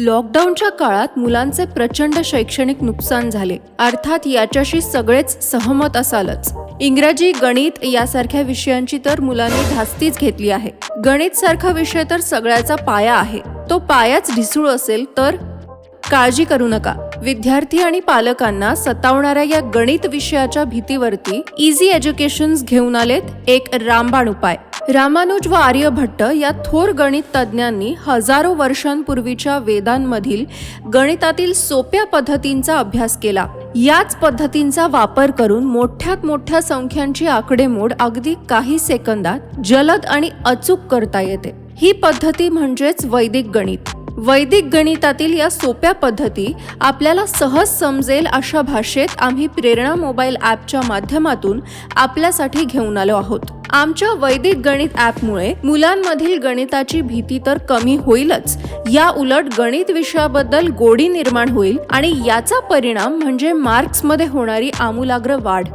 लॉकडाऊनच्या काळात मुलांचे प्रचंड शैक्षणिक नुकसान झाले. अर्थात याच्याशी सगळेच सहमत असालच. इंग्रजी गणित यासारख्या विषयांची तर मुलांनी धास्तीच घेतली आहे. गणित सारखा विषय तर सगळ्याचा पाया आहे. तो पायाच ढिसूळ असेल तर काळजी करू नका. विद्यार्थी आणि पालकांना सतावणाऱ्या या गणित विषयाच्या भीतीवरती इझी एज्युकेशन घेऊन आलेत एक रामबाण उपाय. रामानुज व आर्यभट्ट या थोर गणित तज्ज्ञांनी हजारो वर्षांपूर्वीच्या वेदांमधील गणितातील सोप्या पद्धतींचा अभ्यास केला. याच पद्धतींचा वापर करून मोठ्यात मोठ्या संख्यांची आकडेमोड अगदी काही सेकंदात जलद आणि अचूक करता येते. ही पद्धती म्हणजेच वैदिक गणित. वैदिक गणितातील या सोप्या पद्धती आपल्याला सहज समजेल अशा भाषेत आम्ही प्रेरणा मोबाईल ॲपच्या माध्यमातून आपल्यासाठी घेऊन आलो आहोत. आमच्या वैदिक गणित ॲपमुळे मुलांमधील गणिताची भीती तर कमी होईलच. या उलट गणित विषयाबद्दल गोडी निर्माण होईल आणि याचा परिणाम म्हणजे मार्क्समध्ये होणारी आमूलाग्र वाढ.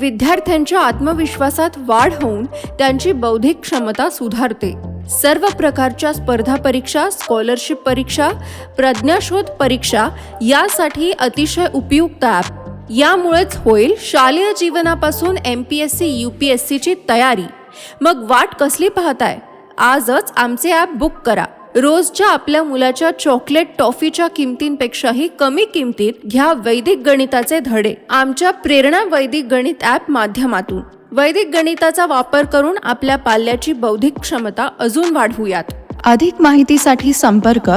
विद्यार्थ्यांच्या आत्मविश्वासात वाढ होऊन त्यांची बौद्धिक क्षमता सुधारते. सर्व प्रकारच्या स्पर्धा परीक्षा स्कॉलरशिप परीक्षा प्रज्ञाशोध परीक्षा यासाठी अतिशय उपयुक्त ॲप. यामुळेच होईल शालेय जीवनापासून M P S C U P S सीची तयारी. मग वाट कसली पाहताय? आजच आमचे ॲप बुक करा. रोजच्या आपल्या मुलाच्या चॉकलेट टॉफीच्या किमतींपेक्षाही कमी किमतीत घ्या वैदिक गणिताचे धडे. आमच्या प्रेरणा वैदिक गणित ॲप माध्यमातून. वैदिक गणिताचा वापर करून आपल्या पाल्याची बौद्धिक क्षमता अजून वाढवूयात. अधिक माहितीसाठी संपर्क